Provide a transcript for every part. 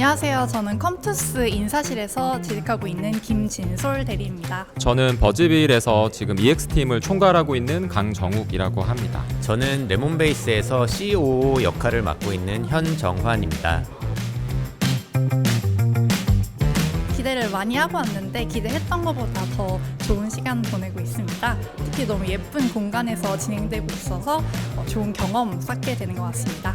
안녕하세요. 저는 컴투스 인사실에서 재직하고 있는 김진솔 대리입니다. 저는 버즈빌에서 지금 EX팀을 총괄하고 있는 강정욱이라고 합니다. 저는 레몬베이스에서 COO 역할을 맡고 있는 현정환입니다. 기대를 많이 하고 왔는데 기대했던 것보다 더 좋은 시간 보내고 있습니다. 특히 너무 예쁜 공간에서 진행되고 있어서 어, 좋은 경험 쌓게 되는 것 같습니다.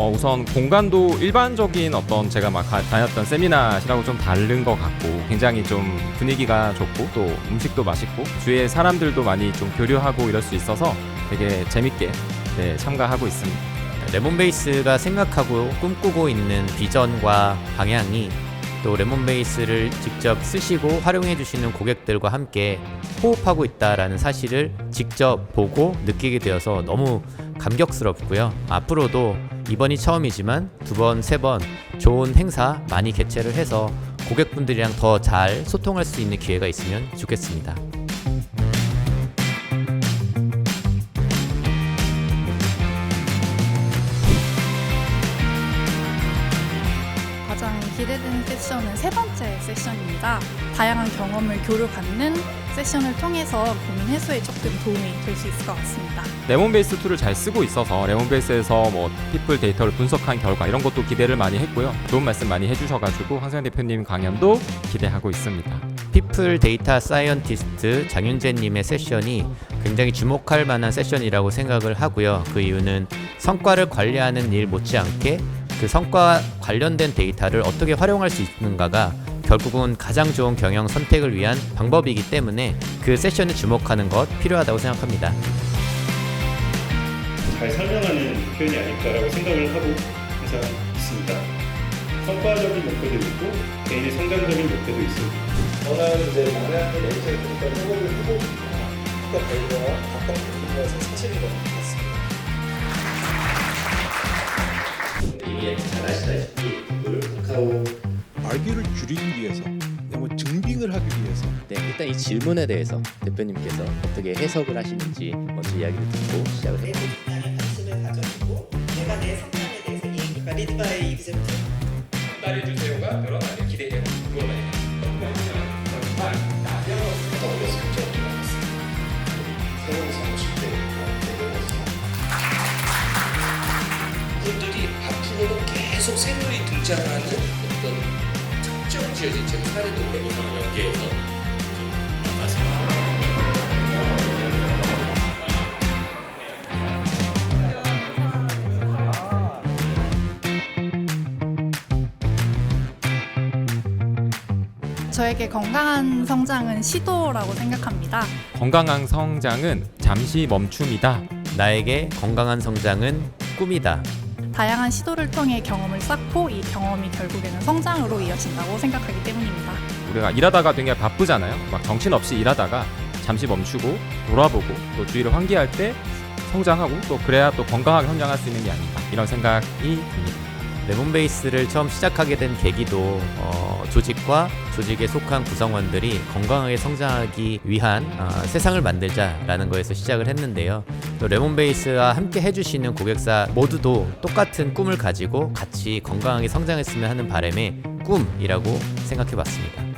어, 우선 공간도 일반적인 어떤 제가 막 가- 다녔던 세미나시라고 좀 다른 것 같고 굉장히 좀 분위기가 좋고 또 음식도 맛있고 주위에 사람들도 많이 좀 교류하고 이럴 수 있어서 되게 재밌게 네, 참가하고 있습니다. 레몬베이스가 생각하고 꿈꾸고 있는 비전과 방향이 또 레몬 베이스를 직접 쓰시고 활용해 주시는 고객들과 함께 호흡하고 있다라는 사실을 직접 보고 느끼게 되어서 너무 감격스럽고요. 앞으로도 이번이 처음이지만 두 번, 세 번 좋은 행사 많이 개최를 해서 고객분들이랑 더 잘 소통할 수 있는 기회가 있으면 좋겠습니다. 기대되는 세션은 세 번째 세션입니다. 다양한 경험을 교류 받는 세션을 통해서 고민 해소에 조금 도움이 될 수 있을 것 같습니다. 레몬베이스 툴을 잘 쓰고 있어서 레몬베이스에서 뭐 피플 데이터를 분석한 결과 이런 것도 기대를 많이 했고요. 좋은 말씀 많이 해주셔가지고 황세현 대표님 강연도 기대하고 있습니다. 피플 데이터 사이언티스트 장윤재님의 세션이 굉장히 주목할 만한 세션이라고 생각을 하고요. 그 이유는 성과를 관리하는 일 못지않게 그 성과 관련된 데이터를 어떻게 활용할 수 있는가가 결국은 가장 좋은 경영 선택을 위한 방법이기 때문에 그 세션에 주목하는 것 필요하다고 생각합니다. 잘 설명하는 표현이 아닐까라고 생각을 하고 항상 있습니다. 성과적인 목표도 있고 개인의 성장적인 목표도 있습니다. 저는 이제 내부적인 보니까 회복을 해보고 그 결과가 것 같습 잘 아시다시피 카카오 알기를 줄이기 위해서 뭐 증빙을 하기 위해서. 네, 일단 이 질문에 대해서 대표님께서 어떻게 해석을 하시는지 먼저 이야기를 듣고 시작을 해요. 다른 관심을 가져보고 내가 내 성장에 대해서 이 그러니까 리드 바이 익sem플 분들이 계속 새로이 등장하는 어떤 특정 지어진 책 사례도 대부분 연계해서 저에게 건강한 성장은 시도라고 생각합니다. 건강한 성장은 잠시 멈춤이다. 나에게 건강한 성장은 꿈이다. 다양한 시도를 통해 경험을 쌓고 이 경험이 결국에는 성장으로 이어진다고 생각하기 때문입니다. 우리가 일하다가 굉장히 바쁘잖아요. 막 정신없이 일하다가 잠시 멈추고 돌아보고 또 주위를 환기할 때 성장하고 또 그래야 또 건강하게 성장할 수 있는 게 아닌가 이런 생각이 듭니다. 레몬베이스를 처음 시작하게 된 계기도 어, 조직과 조직에 속한 구성원들이 건강하게 성장하기 위한 어, 세상을 만들자라는 거에서 시작을 했는데요. 또 레몬베이스와 함께 해주시는 고객사 모두도 똑같은 꿈을 가지고 같이 건강하게 성장했으면 하는 바람의 꿈이라고 생각해봤습니다.